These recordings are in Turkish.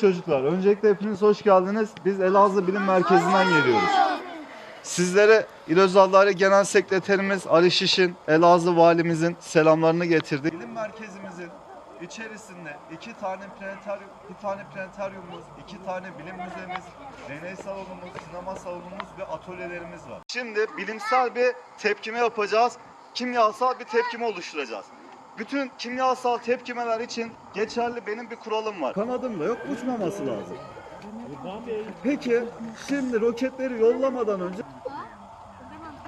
Çocuklar, öncelikle hepiniz hoş geldiniz. Biz Elazığ Bilim Merkezi'nden geliyoruz. Sizlere İl Genel Sekreterimiz Ali Şiş'in, Elazığ Valimizin selamlarını getirdik. Bilim Merkezimizin içerisinde iki tane planetaryum, bir tane planetaryumumuz, iki tane bilim müzemiz, deney salonumuz, sinema salonumuz ve atölyelerimiz var. Şimdi bilimsel bir tepkime yapacağız. Kimyasal bir tepkime oluşturacağız. Bütün kimyasal tepkimeler için geçerli benim bir kuralım var. Kanadım da yok, uçmaması lazım. Peki, şimdi roketleri yollamadan önce...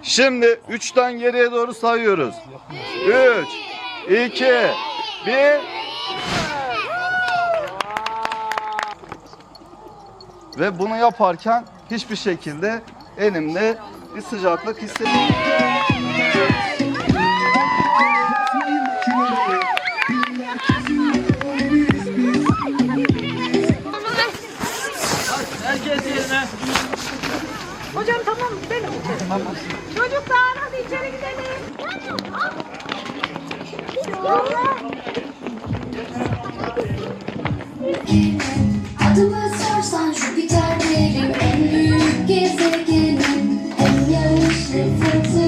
Şimdi 3'ten geriye doğru sayıyoruz. 3, 2, 1... Ve bunu yaparken hiçbir şekilde elimde bir sıcaklık hissetmiyorum. Çocuklar hadi içeri gidelim. Adımı sorsan Jüpiter derim en büyük gezegenim Hem yağışlı fırtınalı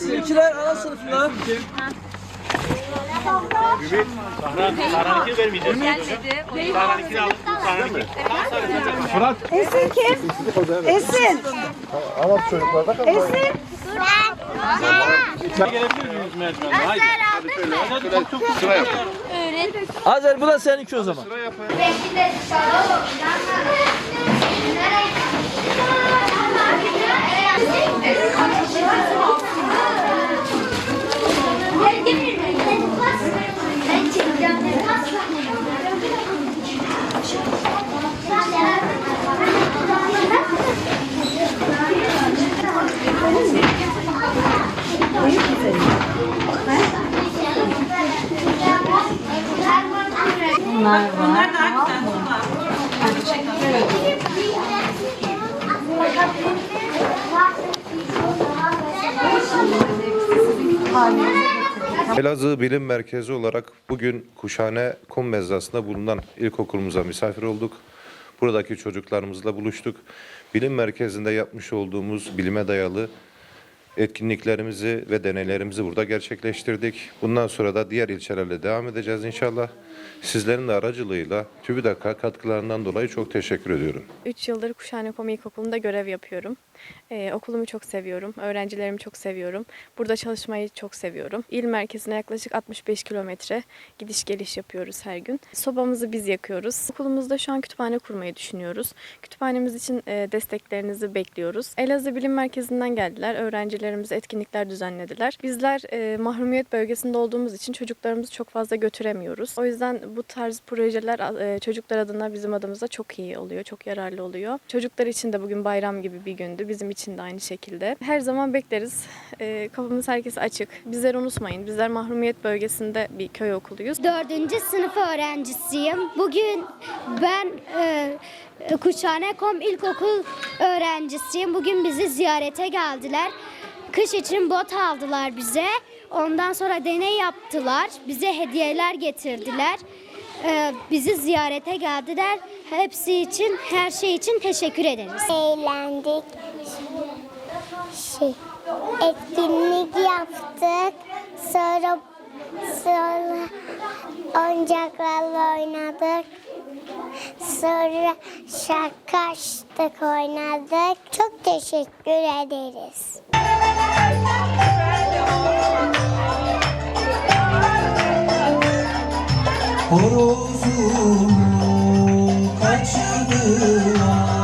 sizinkiler ana sınıfında. Esin kim? Esin. Esin. Azer bu da seninki o zaman. Bunlar daha güzel. Elazığ Bilim Merkezi olarak bugün Kuşhane Kum Mezrası'nda bulunan ilkokulumuza misafir olduk. Buradaki çocuklarımızla buluştuk. Bilim Merkezi'nde yapmış olduğumuz bilime dayalı etkinliklerimizi ve deneylerimizi burada gerçekleştirdik. Bundan sonra da diğer ilçelerle devam edeceğiz inşallah. Sizlerin de aracılığıyla TÜBİTAK'a katkılarından dolayı çok teşekkür ediyorum. 3 yıldır Kuşhanekom İlkokulu'nda görev yapıyorum. Ee, okulumu çok seviyorum, öğrencilerimi çok seviyorum. Burada çalışmayı çok seviyorum. İl merkezine yaklaşık 65 kilometre gidiş geliş yapıyoruz her gün. Sobamızı biz yakıyoruz. Okulumuzda şu an kütüphane kurmayı düşünüyoruz. Kütüphanemiz için e, desteklerinizi bekliyoruz. Elazığ Bilim Merkezi'nden geldiler. Öğrencilerimiz etkinlikler düzenlediler. Bizler e, mahrumiyet bölgesinde olduğumuz için çocuklarımızı çok fazla götüremiyoruz. O yüzden bu tarz projeler e, çocuklar adına bizim adımıza çok iyi oluyor, çok yararlı oluyor. Çocuklar için de bugün bayram gibi bir gündü. Bizim için de aynı şekilde. Her zaman bekleriz. E, kapımız herkese açık. Bizleri unutmayın. Bizler mahrumiyet bölgesinde bir köy okuluyuz. Dördüncü sınıf öğrencisiyim. Bugün ben e, Kuşhanekom İlkokul öğrencisiyim. Bugün bizi ziyarete geldiler. Kış için bot aldılar bize. Ondan sonra deney yaptılar. Bize hediyeler getirdiler. E, bizi ziyarete geldiler. Hepsi için, her şey için teşekkür ederiz. Eğlendik. Şey, etkinlik yaptık. Sonra sonra oyuncaklarla oynadık. Sonra şarkı açtık oynadık. Çok teşekkür ederiz. Horozumu kaçırdım